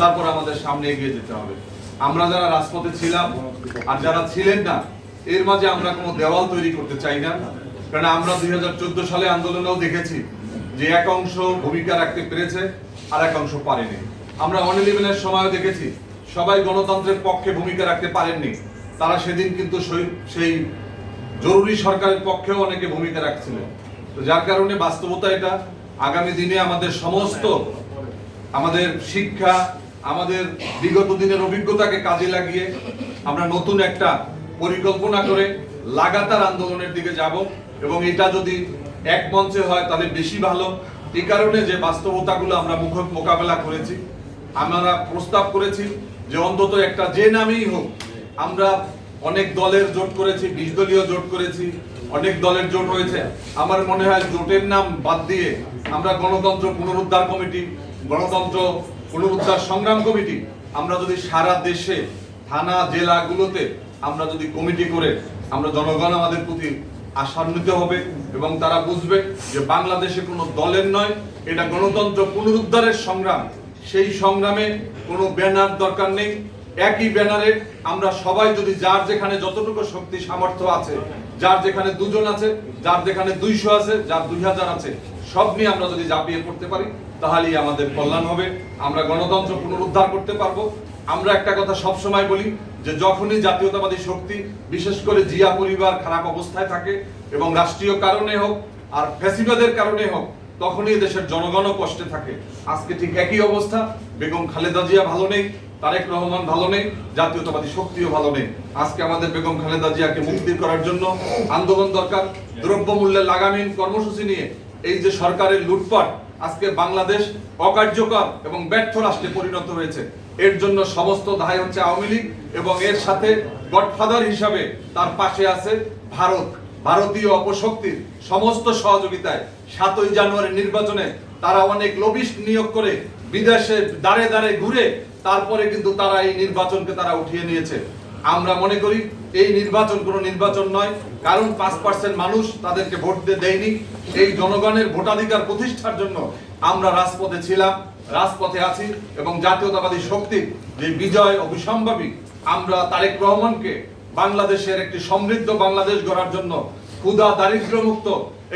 তারপর আমাদের সামনে এগিয়ে যেতে হবে। আমরা যারা রাজপথে ছিলাম আর যারা ছিলেন না, এর মাঝে আমরা কোনো দেওয়াল তৈরি করতে চাই না। কারণ আমরা দুই সালে আন্দোলনেও দেখেছি যে এক অংশ ভূমিকা রাখতে পেরেছে, আর এক অংশ পারেনি। আমরা ওয়ান ইলেভেনের সময়ও দেখেছি, সবাই গণতন্ত্রের পক্ষে ভূমিকা রাখতে পারেননি। তারা সেদিন কিন্তু সেই জরুরি সরকারের পক্ষেও অনেকে ভূমিকা রাখছিলেন। তো যার কারণে বাস্তবতা এটা, আগামী দিনে আমাদের সমস্ত আমাদের শিক্ষা, আমাদের বিগত দিনের অভিজ্ঞতাকে কাজে লাগিয়ে আমরা নতুন একটা পরিকল্পনা করে লাগাতার আন্দোলনের দিকে যাব এবং এটা যদি এক মঞ্চে হয় তাহলে বেশি ভালো। এই কারণে যে বাস্তবতাগুলো আমরা মুখ, মোকাবেলা করেছি, আমরা প্রস্তাব করেছি যে অন্তত একটা যে নামেই হোক, আমরা অনেক দলের জোট করেছি, বিশ দলীয় জোট করেছি, অনেক দলের জোট হয়েছে আমার মনে হয় জোটের নাম বাদ দিয়ে আমরা গণতন্ত্র পুনরুদ্ধার কমিটি গণতন্ত্র পুনরুদ্ধার সংগ্রাম কমিটি, আমরা যদি সারা দেশে, থানা, জেলাগুলোতে আমরা যদি কমিটি করে, আমরা জনগণ আমাদের প্রতি আশান্বিত হবে এবং তারা বুঝবে যে বাংলাদেশে কোনো দলের নয়, এটা গণতন্ত্র পুনরুদ্ধারের সংগ্রাম। সেই সংগ্রামে কোনো ব্যানার দরকার নেই। একই ব্যানারে আমরা সবাই যদি যার যেখানে যতটুকু শক্তি, সামর্থ্য আছে, যার যেখানে দুজন আছে, যার যেখানে দুইশো আছে, যার দুই হাজার আছে, সব নিয়ে আমরা যদি ঝাঁপিয়ে পড়তে পারি তাহলেই আমাদের কল্যাণ হবে। আমরা গণতন্ত্র পুনরুদ্ধার করতে পারব। আমরা একটা কথা সব সময় বলি যে যখনই জাতীয়তাবাদী শক্তি, বিশেষ করে জিয়া পরিবার খারাপ অবস্থায় থাকে এবং রাষ্ট্রীয় কারণে হোক আর ফ্যাসিবাদের কারণে হোক, তখনই দেশের জনগণও কষ্টে থাকে। আজকে ঠিক একই অবস্থা। বেগম খালেদা জিয়া ভালো নেই, তারেক রহমান ভালো নেই, জাতীয়তাবাদী শক্তিও ভালো নেই। আজকে আমাদের বেগম খালেদা জিয়াকে মুক্তি করার জন্য আন্দোলন দরকার। দ্রব্যমূল্যের লাগামহীন কর্মসূচি নিয়ে এই যে সরকারের লুটপাট আজকে বাংলাদেশ অকার্যকর এবং ব্যর্থ রাষ্ট্রে পরিণত হয়েছে। এর জন্য সমস্ত দায় হচ্ছে আওয়ামী লীগ এবং এর সাথে গডফাদার হিসাবে তার পাশে আছে ভারত। ভারতীয় অপশক্তির সমস্ত সহযোগিতায় সাতই জানুয়ারি নির্বাচনে তারা অনেক লবিস্ট নিয়োগ করে বিদেশে দাঁড়ে দাঁড়ে ঘুরে তারপরে কিন্তু তারা এই নির্বাচনকে তারা উঠিয়ে নিয়েছে। আমরা মনে করি এই নির্বাচন কোনো নির্বাচন নয়। কারণ পাঁচ পার্সেন্ট মানুষ তাদেরকে ভোট দিয়ে দেয়নি। এই জনগণের ভোটাধিকার প্রতিষ্ঠার জন্য আমরা রাজপথে ছিলাম, রাজপথে আছি এবং জাতীয়তাবাদী শক্তির যে বিজয় অবিসম্ভাবী আমরা তারেক রহমানকে বাংলাদেশের একটি সমৃদ্ধ বাংলাদেশ গড়ার জন্য ক্ষুদা দারিদ্র মুক্ত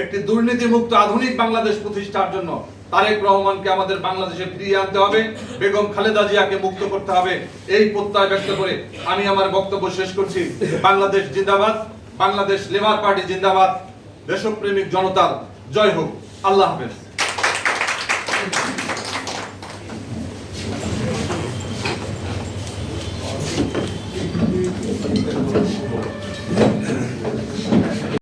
একটি দুর্নীতি মুক্ত আধুনিক বাংলাদেশ প্রতিষ্ঠার জন্য তারেক রহমানকে আমাদের বাংলাদেশে ফিরিয়ে আনতে হবে, বেগম খালেদা জিয়াকে মুক্ত করতে হবে। এই প্রত্যয় ব্যক্ত করে আমি আমার বক্তব্য শেষ করছি। বাংলাদেশ জিন্দাবাদ, বাংলাদেশ লেবার পার্টি জিন্দাবাদ, দেশপ্রেমিক জনতার জয় হোক। আল্লাহ হাফেজ।